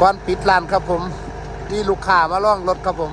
ก่อนปิดร้านครับผมมีลูกค้ามาล่องรถครับผม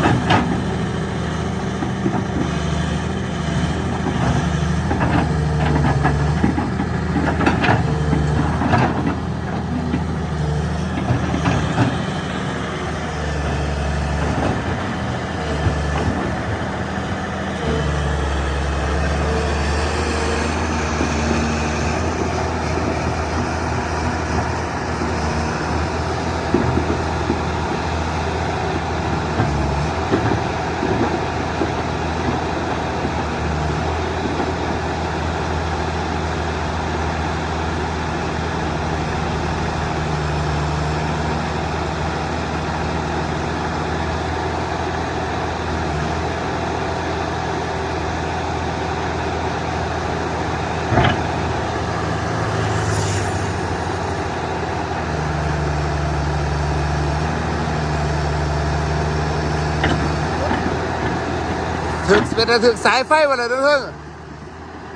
ถึงเป็นถึงสายไฟวันไหนเด้อเพิ่ง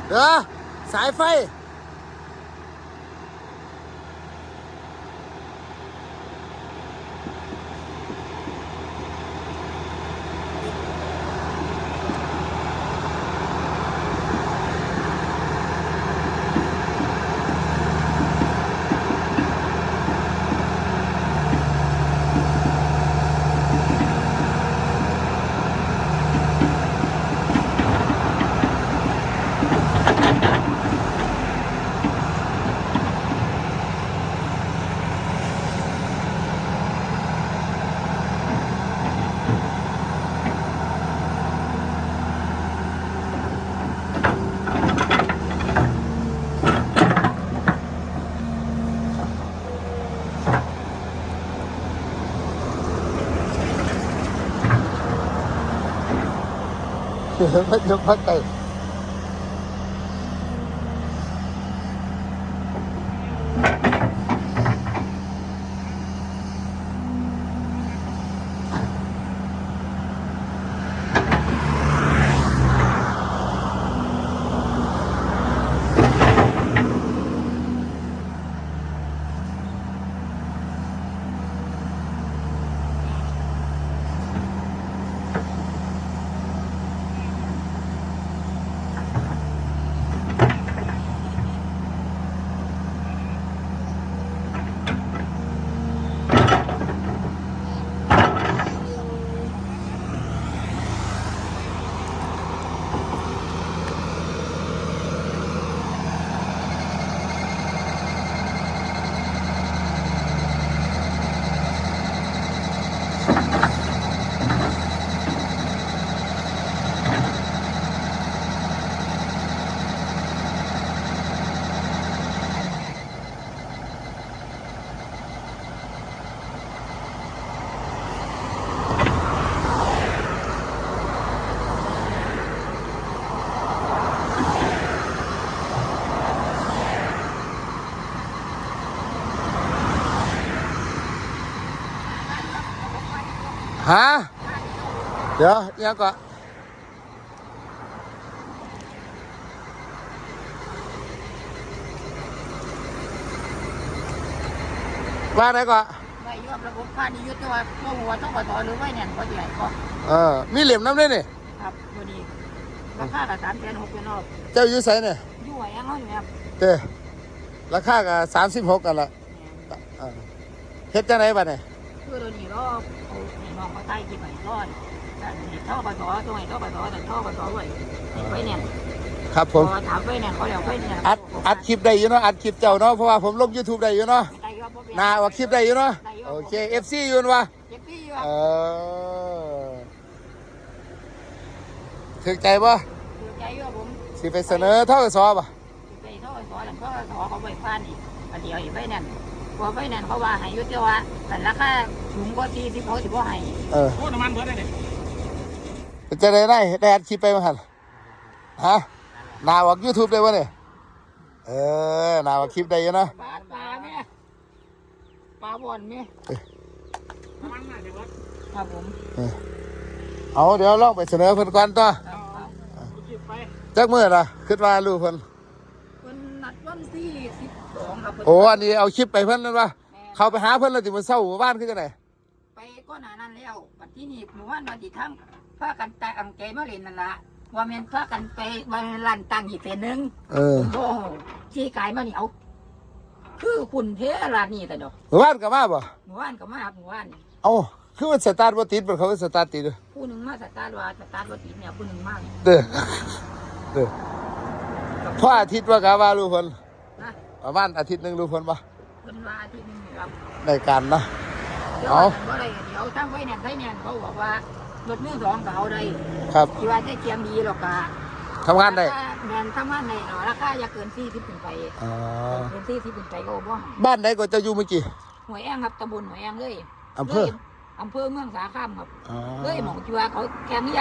เด้อสายไฟ มันยก ฮะ เดี๋ยวยังก่อนว่าไหนก่อนไม่ยอมระบบพาณิชย์แต่ว่าพวกหัวต้องขอถอหรือไว้เนี่ยก็ใหญ่ก็เออ มีเหลี่ยมน้ำด้วยนี่ ครับตัวนี้ราคากับสามแสนหกเป็นรอบเจ้าอยู่ไสเนี่ยอยู่ไหวยังเขาอยู่ครับเต้ราคากับสามสิบหกกันละเออเฮ็ดจังไหนบ้าเนี่ย คือตัวนี้รอบเอานี่มองมาใต้กี่ใบก้อนแต่นี่ท่อขอถอตรงไหนท่อขอถอแต่ท่อขอถอไว้ไว้เนี่ยครับผมพอถามไว้เนี่ยเขาเดี๋ยวไว้เนี่ยอัดอัดคลิปได้อยู่เนาะอัดคลิปเจ้าเนาะเพราะว่าผมลง YouTube ได้อยู่เนาะได้ยอดบ่เป็นาว่าคลิปได้อยู่เนาะโอเค FC อยู่นะวะเจ็บพี่อยู่เอครับอถึกใจปะคือใจอยู่ผมสิไปเสนอเท่ากับซอป่ะไปท่อขอหลังท่อขอเขาไว้พานนี่อันเดี๋ยวอีกไว้เนี่ย พอไว้เนี่ยเขาว่าให้ยุติว่าแต่ราคาสูงกว่าที่ที่เขาสิบ่ให้เออโอ้น้ำมันเบิดเลยเนี่ยเป็นจะได้ได้ได้อัดคลิปไปมั้งหันฮะนาว่า YouTube ได้วะเนี่ยเออนาว่าคลิปได้อยู่เนาะปลาปลาแม่ปลาบ่อนแม่น้ำมันน่ะเดี๋ยวเบิดครับผมเอาเดี๋ยวลองไปเสนอเพิ่นก่อนต่อครับครับเอาหยิบไปจักมื้อล่ะคิดว่าลูกเพิ่นวัน นัดวันที่สิบสองครับโอ้อันนี้เอาคลิปไปเพิ่นนั่นวะเข้าไปหาเพิ่นแล้วติมื้อเช้าหมู่บ้านคือจังได๋ไปก็หนานั้นแล้ววันที่นี่หมู่บ้านมาติทั้งพากันแต่อังเกมาเล่นนั่นละว่าแม่นพากันไปวันลันตั้งอีกเส้นหนึงเออโอ้โหชี้กายมานี่เอาคือคุณเทรานี่แต่ดอกหมู่บ้านก็มาบ่หมู่บ้านก็มาหมู่บ้านนี่เอ้าคือมันสตาร์ทบ่ติดเพิ่นเขาสตาร์ทติดเด้อผู้หนึ่งมาสตาร์ทว่าสตาร์ทรถติดเนี่ยผู้หนึ่งมาเด้อเด้อ พออาทิตย์ว่ากะว่าลูกเพิ่นนะประมาณอาทิตย์หนึงลูกเพิ่นบ่เป็นว่าอาที่หนึงนี่ครับในการนะเดี๋ยวเอาว่าอะไรเดี๋ยวทางไฟแนนซ์ไฟแนนซ์เขาบอกว่ารถมือสองก็เอาได้ครับที่ว่าได้เกียมดีหรอกกะทำงานได้แมนทำงานได้เนาะราคาอย่าเกินสี่ที่เป็นไปอ๋อเกินสี่ที่เป็นไปก็บ่ให้บ้านไหนก็จะอยู่เมื่อกี้ หวยแองครับตำบลหวยแองเลยอำเภอ ลยอำเภอเมืองสาขามครับอ๋อเลยหมองจีว่าเขาแค่นี้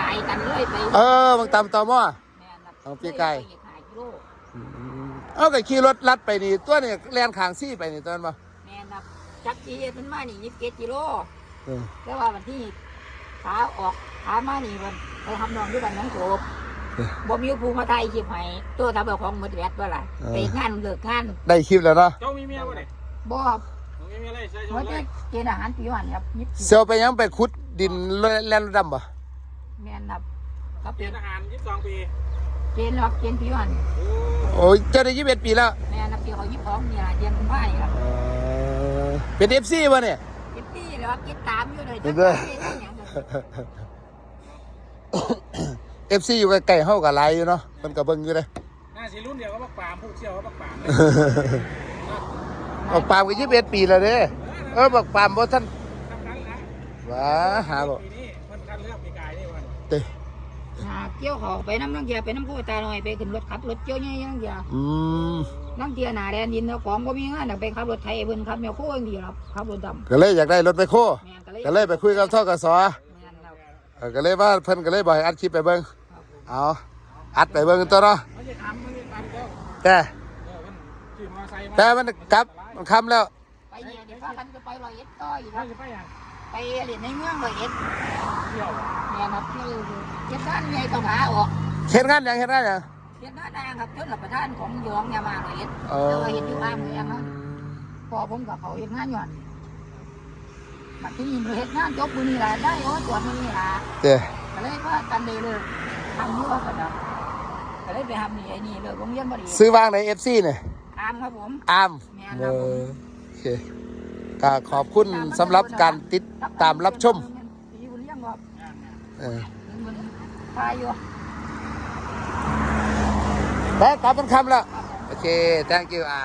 ตายกันเลยไปเออบางตามตอมอ แม่นครับเอาพี่ไก่เลยปอีห้า กิโลเอาก็ขี่รถลัดไปนี่ตัวนี่แล่นข้างซี่ไปนี่ตอนบ่แม่นครับจักจีเป็นมานี่ยี่สิบเจ็ดกิโลเออแต่ว่าวันที่ขาออกขามานี่มันไปทำนองด้วยกันน้องโฉบบ่มีภูมิมาไทยขีบให้ตัวทำเอาของหมดแวดว่าล่ะไปงานเลิกงานได้คลิปแล้วเนาะเจ้ามีเมียบ่เนี่ยบ่ครับผมมีเมียเลยใช่ว่าใช่จะเกณฑ์อาหารปีวันครับยิบเซลไปยังไปขุดดินแล่นดำบ่แม่นครับครับเปลี่ยนอาหารยี่สิบสองปี เกณฑ์ครับเกณฑ์ปีวันโอ้โอ้ยเจ้าได้ยี่สิบเอ็ดปีแล้วแม่นครับเกี่ยวเขายิบของนี่ล่ะเดือนกุมภาพันธ์ครับเออเป็นเอฟซีป่ะเนี่ยเก็บปีแล้วครับเก็บตามอยู่เลยเห็นด้วยเอฟซีอยู่ใกล้ๆเฮากับไลอยู่เนาะมันก็เบิ่งอยู่เลยน่าสิรุ่นเดียวก็บักปามผู้เชี่ยวก็บักปามบักปามก็ยี่สิบเอ็ดปีแล้วเด้เออบักปามบ่ท่านทำนั้นละว้าหาบ่ปีนี้มันคันเลือกปีกายนี่วัน เต้ หาเกี่ยวเขาไปน้ำนังเกียไปน้ำผู้ตาหน่อยไปขึ้นรถขับรถเกี่ยวเนี่ยยังเดียวอืมนังเกียหนาแดนดินเอาของก็มีงานอยากไปขับรถไทยเพิ่นขับแมวโค้งดีครับขับรถดำก็เลยอยากได้รถไปโคแม่นก็เลยก็เลยไปคุยกับทกสแม่นครับเออก็เลยว่าเพิ่นก็เลยบอกให้อัดคลิปไปเบิ่งเอาอัดไปเบิ่งตัวเนาะมันจะทำมันจะทำแล้วแต่เออมันขี่มอเตอร์ไซค์มาแต่มันกลับมันคำแล้วไปเนี่ยเดี๋ยวพากันจะไปร้อยเอ็ดต่ออีกคถ้ารับจะไปอย่าง ไปเรียนในเมืองร้อยเอ็ดเที่ยวแม่นครับคือเจ็ดด้านใหญ่ต้องหาออกเฮ็ดงานหยังเฮ็ดงานหยังเจ็ดด้านนางครับเจ้าหลับประธานของหลวงเนี่ยมาร้อยเอ็ดเอเจออเห็นอยู่บ้านเมืองครับพอผมกับเขาเห็นงานอยู่หั่นบัดที่นี่เห็นงานจบมือนี่ละได้โอ้ตรวจมือนี่ละเด้ก็เลยว่ากันเลยเลยทำอยู่ว่ากันนะก็เลยไปทำนี่ไอ้นี่เลยโรงเรียนบดีซื้อวางใน FC เนี่ยอามครับผมอามแม่นเอครับผมอโอเค ก็ขอบคุณสำหรับการติดตามรับชมเออพายอยู่ไปกลับมันคำแล้ว โอเค thank you อ่า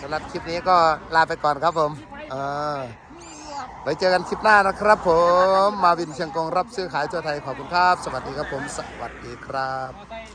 สำหรับคลิปนี้ก็ลาไปก่อนครับผมเออไว้เจอกันคลิปหน้านะครับผม มาวินเชียงกงรับซื้อขายทั่วไทยขอบคุณครับ สวัสดีครับผม สวัสดีครับ